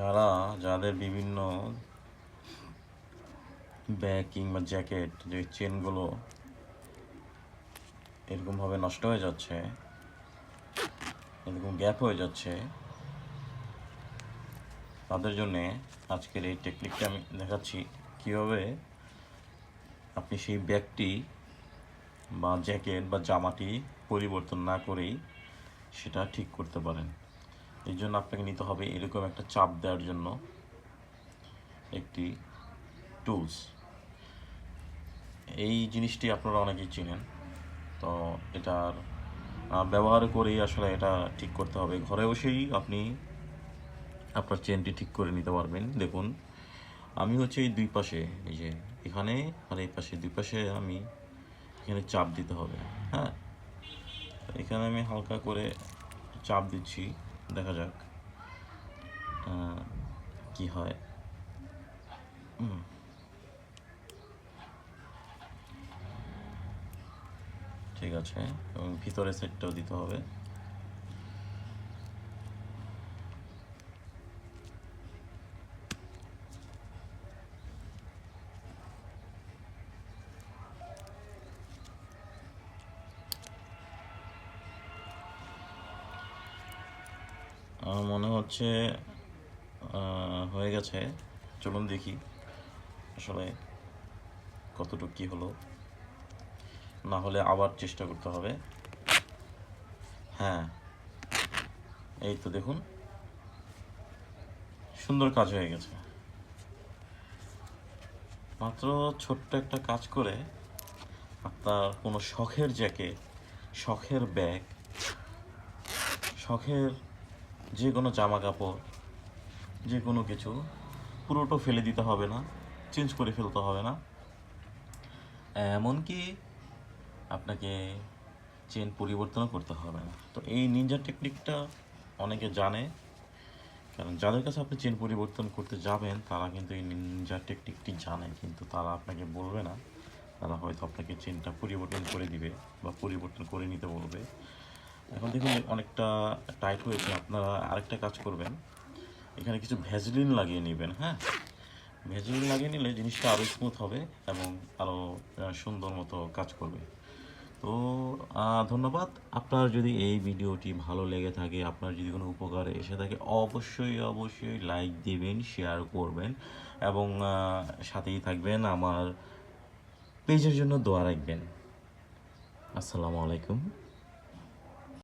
যারা, যাদের বিভিন্ন ব্যাগ কিংবা জ্যাকেট, যে চেনগুলো এরকমভাবে নষ্ট হয়ে যাচ্ছে, এরকম গ্যাপ হয়ে যাচ্ছে, তাদের জন্যে আজকের এই টেকনিকটা আমি দেখাচ্ছি। কীভাবে আপনি সেই ব্যাগটি বা জ্যাকেট বা জামাটি পরিবর্তন না করেই সেটা ঠিক করতে পারেন। এই জন্য আপনাকে নিতে হবে এরকম একটা চাপ দেওয়ার জন্য একটি টুলস এই জিনিসটি আপনারা অনেকেই চিনেন। তো এটার ব্যবহার করেই আসলে এটা ঠিক করতে হবে। ঘরে বসেই আপনি আপনার চেনটি ঠিক করে নিতে পারবেন। দেখুন, আমি হচ্ছে এই দুই পাশে, এই যে এখানে আর এই পাশে, দুই পাশে আমি এখানে চাপ দিতে হবে। হ্যাঁ এখানে আমি হালকা করে চাপ দিচ্ছি। দেখা যাক কি হয়। ঠিক আছে এবং ভিতরে সেটটাও দিতে হবে আমার মনে হচ্ছে হয়ে গেছে। চলুন দেখি আসলে কতটুকু কি হলো। না হলে আবার চেষ্টা করতে হবে। হ্যাঁ এই তো দেখুন। সুন্দর কাজ হয়ে গেছে। মাত্র ছোট্ট একটা কাজ করে আপনার কোনো শখের জ্যাকেট, শখের ব্যাগ, শখের যে কোনো জামা কাপড় যে কোনো কিছু, পুরোটা ফেলে দিতে হবে না, চেঞ্জ করে ফেলতে হবে না। এমনকি আপনাকে চেন পরিবর্তনও করতে হবে না। তো এই নিনজা টেকনিকটা অনেকে জানে, কারণ যাদের কাছে আপনি চেন পরিবর্তন করতে যাবেন, তারা কিন্তু এই নিনজা টেকনিকটি জানে, কিন্তু তারা আপনাকে বলবে না। তারা হয়তো আপনাকে চেনটা পরিবর্তন করে দিবে বা পরিবর্তন করে নিতে বলবে। এখন দেখুন অনেকটা টাইট হয়েছে, আপনারা আরেকটা কাজ করবেন। এখানে কিছু ভ্যাজলিন লাগিয়ে নেবেন হ্যাঁ? ভ্যাজলিন লাগিয়ে নিলে জিনিসটা আরও স্মুথ হবে এবং আরও সুন্দর মতো কাজ করবে। তো ধন্যবাদ। আপনার যদি এই ভিডিওটি ভালো লেগে থাকে, আপনার যদি কোনো উপকারে এসে থাকে, অবশ্যই অবশ্যই লাইক দেবেন, শেয়ার করবেন এবং সাথেই থাকবেন, আমার পেজের জন্য দোয়া রাখবেন। আসসালামু আলাইকুম।